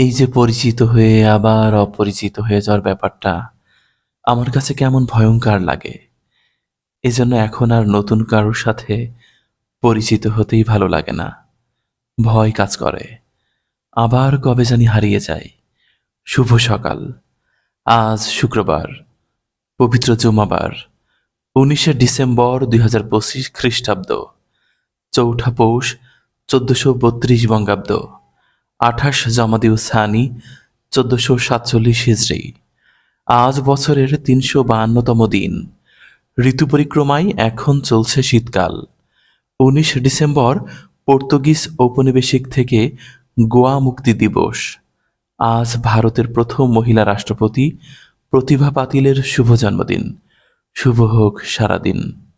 এই যে পরিচিত হয়ে আবার অপরিচিত হয়ে যাওয়ার ব্যাপারটা আমার কাছে কেমন ভয়ঙ্কর লাগে। এজন্য এখন আর নতুন কারোর সাথে পরিচিত হতেই ভালো লাগে না। ভয় কাজ করে। আবার কবে জানি হারিয়ে যায়। শুভ সকাল। আজ শুক্রবার, পবিত্র জুমাবার, উনিশে ডিসেম্বর দুই হাজার পঁচিশ খ্রিস্টাব্দ, চৌঠা পৌষ, চোদ্দশো বত্রিশ বঙ্গাব্দ। আঠাশ জমাদিউ সানি চোদ্দশো সাতচল্লিশ হিজড়ি আজ বছরের তিনশো বাহান্নতম দিন। ঋতু পরিক্রমায় এখন চলছে শীতকাল। উনিশ ডিসেম্বর, পর্তুগিজ ঔপনিবেশিক থেকে গোয়া মুক্তি দিবস। আজ ভারতের প্রথম মহিলা রাষ্ট্রপতি প্রতিভা পাতিলের শুভ জন্মদিন। শুভ হোক সারাদিন।